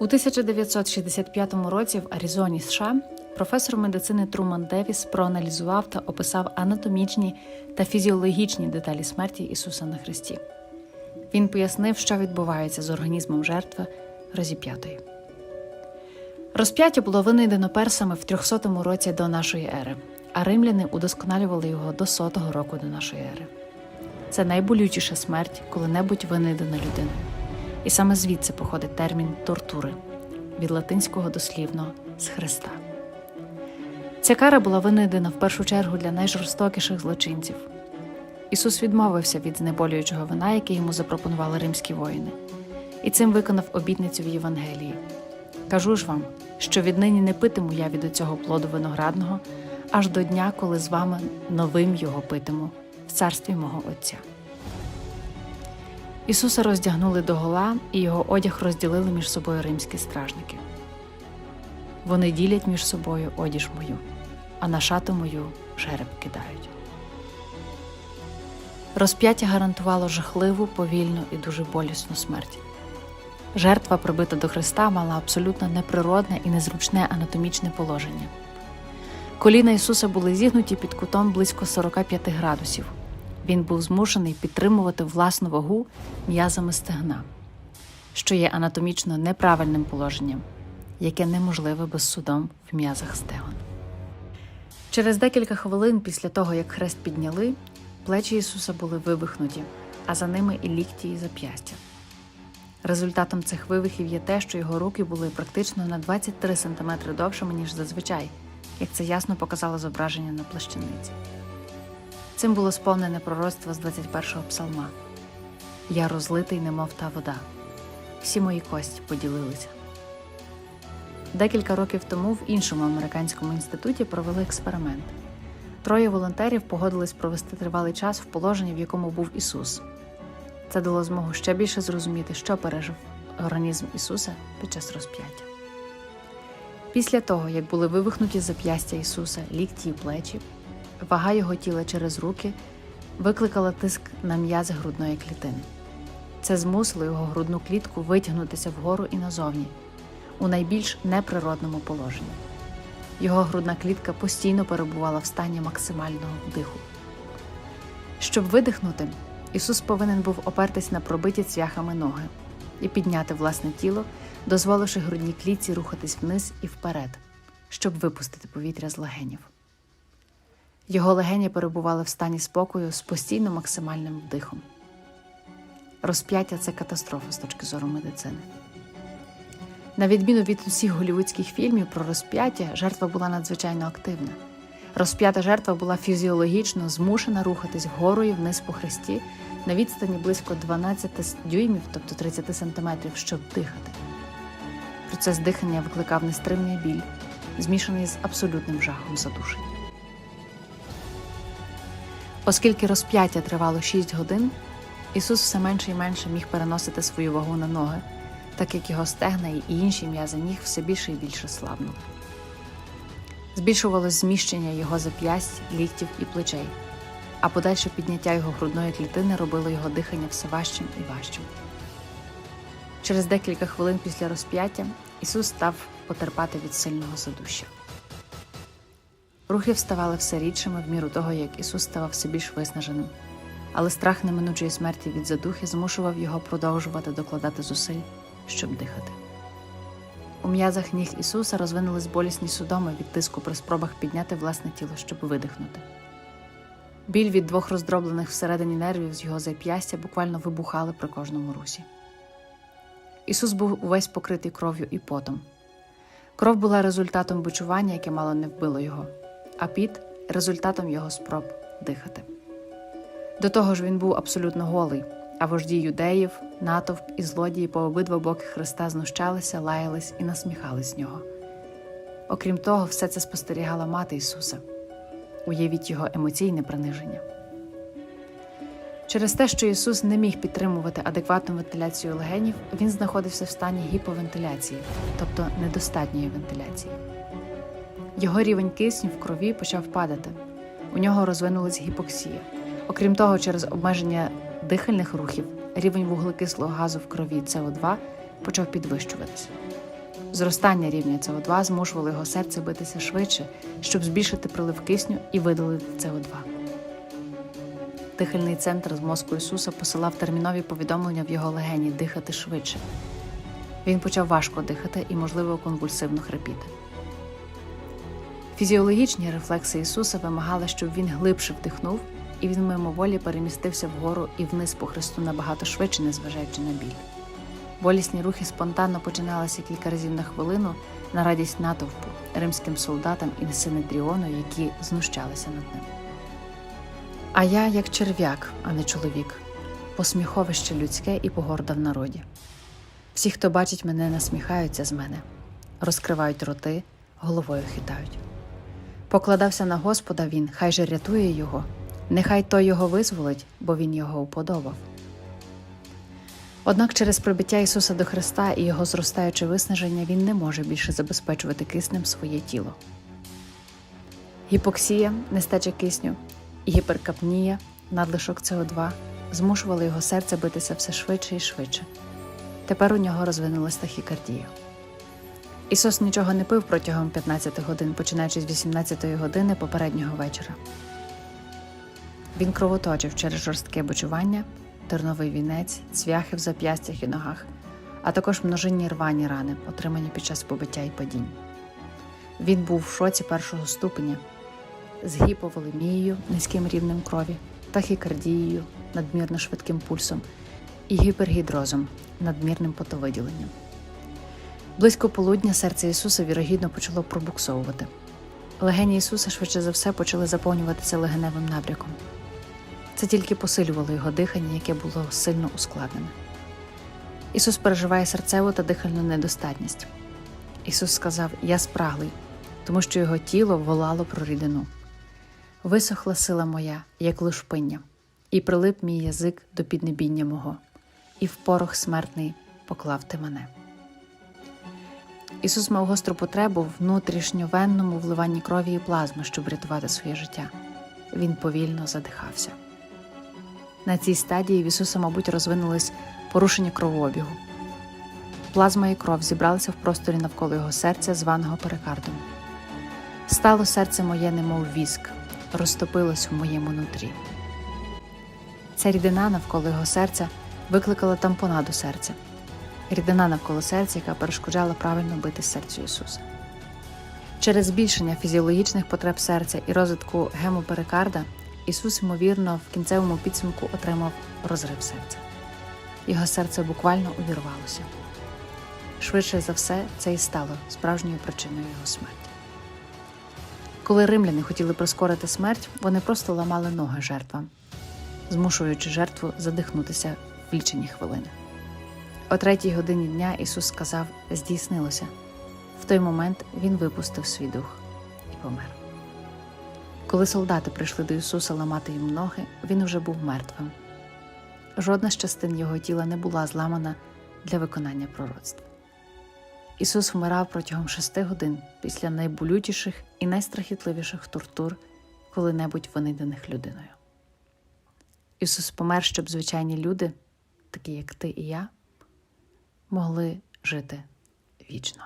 У 1965 році в Аризоні, США, професор медицини Труман Девіс проаналізував та описав анатомічні та фізіологічні деталі смерті Ісуса на Христі. Він пояснив, що відбувається з організмом жертви розіп'ятої. Розп'яття було винайдено персами в 300 році до нашої ери, а римляни удосконалювали його до 100 року до нашої ери. Це найболючіша смерть, коли-небудь винайдена людиною. І саме звідси походить термін тортури від латинського дослівно з Христа. Ця кара була винайдена в першу чергу для найжорстокіших злочинців. Ісус відмовився від знеболюючого вина, яке йому запропонували римські воїни, і цим виконав обітницю в Євангелії. Кажу ж вам, що віднині не питиму я від оцього плоду виноградного аж до дня, коли з вами новим його питиму в царстві мого Отця. Ісуса роздягнули догола, і його одяг розділили між собою римські стражники. Вони ділять між собою одіж мою, а на шату мою жереб кидають. Розп'яття гарантувало жахливу, повільну і дуже болісну смерть. Жертва, прибита до Христа, мала абсолютно неприродне і незручне анатомічне положення. Коліна Ісуса були зігнуті під кутом близько 45 градусів. Він був змушений підтримувати власну вагу м'язами стегна, що є анатомічно неправильним положенням, яке неможливе без судом в м'язах стегон. Через декілька хвилин після того, як хрест підняли, плечі Ісуса були вивихнуті, а за ними і лікті і зап'ястя. Результатом цих вивихів є те, що його руки були практично на 23 см довшими, ніж зазвичай, як це ясно показало зображення на плащаниці. Цим було сповнене пророцтво з 21-го псалма Я розлитий, немов та вода. Всі мої кості поділилися. Декілька років тому в іншому американському інституті провели експеримент. Троє волонтерів погодились провести тривалий час в положенні, в якому був Ісус. Це дало змогу ще більше зрозуміти, що пережив організм Ісуса під час розп'яття. Після того, як були вивихнуті зап'ястя Ісуса, лікті і плечі, вага його тіла через руки викликала тиск на м'язи грудної клітини. Це змусило його грудну клітку витягнутися вгору і назовні у найбільш неприродному положенні. Його грудна клітка постійно перебувала в стані максимального вдиху. Щоб видихнути, Ісус повинен був опертись на пробиті цвяхами ноги і підняти власне тіло, дозволивши грудній клітці рухатись вниз і вперед, щоб випустити повітря з легенів. Його легені перебували в стані спокою з постійно максимальним вдихом. Розп'яття це катастрофа з точки зору медицини. На відміну від усіх голівудських фільмів про розп'яття, жертва була надзвичайно активна. Розп'ята жертва була фізіологічно змушена рухатись вгору і вниз по хресті на відстані близько 12 дюймів, тобто 30 сантиметрів, щоб дихати. Процес дихання викликав нестримний біль, змішаний з абсолютним жахом задушення. Оскільки розп'яття тривало 6 годин, Ісус все менше і менше міг переносити свою вагу на ноги, так як його стегна і інші м'язи ніг все більше і більше слабнули. Збільшувалось зміщення його зап'ясть, ліктів і плечей, а подальше підняття його грудної клітини робило його дихання все важчим і важчим. Через декілька хвилин після розп'яття Ісус став потерпати від сильного задуща. Рухи вставали все рідшими в міру того, як Ісус ставав все більш виснаженим, але страх неминучої смерті від задухи змушував його продовжувати докладати зусиль, щоб дихати. У м'язах ніг Ісуса розвинулись болісні судоми від тиску при спробах підняти власне тіло, щоб видихнути. Біль від двох роздроблених всередині нервів з його зап'ястя буквально вибухали при кожному русі. Ісус був увесь покритий кров'ю і потом. Кров була результатом бичування, яке мало не вбило його, а піт результатом його спроб дихати. До того ж, він був абсолютно голий, а вожді юдеїв, натовп і злодії по обидва боки Христа знущалися, лаялись і насміхались з нього. Окрім того, все це спостерігала мати Ісуса. Уявіть його емоційне приниження. Через те, що Ісус не міг підтримувати адекватну вентиляцію легенів, він знаходився в стані гіповентиляції, тобто недостатньої вентиляції. Його рівень кисню в крові почав падати. У нього розвинулась гіпоксія. Окрім того, через обмеження дихальних рухів рівень вуглекислого газу в крові СО2 почав підвищуватися. Зростання рівня СО2 змушувало його серце битися швидше, щоб збільшити прилив кисню і видалити СО2. Дихальний центр з мозку Ісуса посилав термінові повідомлення в його легені дихати швидше. Він почав важко дихати і, можливо, конвульсивно хрипіти. Фізіологічні рефлекси Ісуса вимагали, щоб він глибше вдихнув, і він мимоволі перемістився вгору і вниз по хресту набагато швидше, незважаючи на біль. Болісні рухи спонтанно починалися кілька разів на хвилину на радість натовпу, римським солдатам і Синедріону, які знущалися над ним. А я як черв'як, а не чоловік, посміховище людське і погорда в народі. Всі, хто бачить мене, насміхаються з мене, розкривають роти, головою хитають. Покладався на Господа він, хай же рятує його, нехай той його визволить, бо він його уподобав. Однак через прибиття Ісуса до Христа і його зростаюче виснаження він не може більше забезпечувати киснем своє тіло. Гіпоксія, нестача кисню гіперкапнія, надлишок СО2 змушували його серце битися все швидше і швидше. Тепер у нього розвинулась тахікардія. Ісус нічого не пив протягом 15 годин, починаючи з 18 години попереднього вечора. Він кровоточив через жорстке бочування, терновий вінець, цвяхи в зап'ястях і ногах, а також множинні рвані рани, отримані під час побиття і падінь. Він був в шоці першого ступеня з гіповолемією, низьким рівнем крові, тахікардією, надмірно швидким пульсом і гіпергідрозом, надмірним потовиділенням. Близько полудня серце Ісуса вірогідно почало пробуксовувати. Легені Ісуса швидше за все почали заповнюватися легеневим набряком. Це тільки посилювало його дихання, яке було сильно ускладнене. Ісус переживає серцеву та дихальну недостатність. Ісус сказав: Я спраглий, тому що його тіло волало про рідину. Висохла сила моя, як лушпиння, і прилип мій язик до піднебіння мого, і в порох смертний поклав ти мене. Ісус мав гостру потребу в внутрішньовенному вливанні крові і плазми, щоб врятувати своє життя. Він повільно задихався. На цій стадії в Ісуса, мабуть, розвинулись порушення кровообігу. Плазма і кров зібралися в просторі навколо його серця, званого перикардом. Стало серце моє, немов віск, розтопилось в моєму нутрі. Ця рідина навколо його серця викликала тампонаду серця, рідина навколо серця, яка перешкоджала правильно бити серцю Ісуса. Через збільшення фізіологічних потреб серця і розвитку гемоперикарда Ісус, ймовірно, в кінцевому підсумку отримав розрив серця. Його серце буквально увірвалося. Швидше за все, це і стало справжньою причиною його смерті. Коли римляни хотіли прискорити смерть, вони просто ламали ноги жертвам, змушуючи жертву задихнутися в лічені хвилини. О третій годині дня Ісус сказав: здійснилося. В той момент Він випустив свій дух і помер. Коли солдати прийшли до Ісуса ламати їм ноги, він уже був мертвим. Жодна з частин його тіла не була зламана для виконання пророцтва. Ісус вмирав протягом шести годин після найболючіших і найстрахітливіших тортур, коли-небудь винайдених людиною. Ісус помер, щоб звичайні люди, такі як ти і я, могли жити вічно.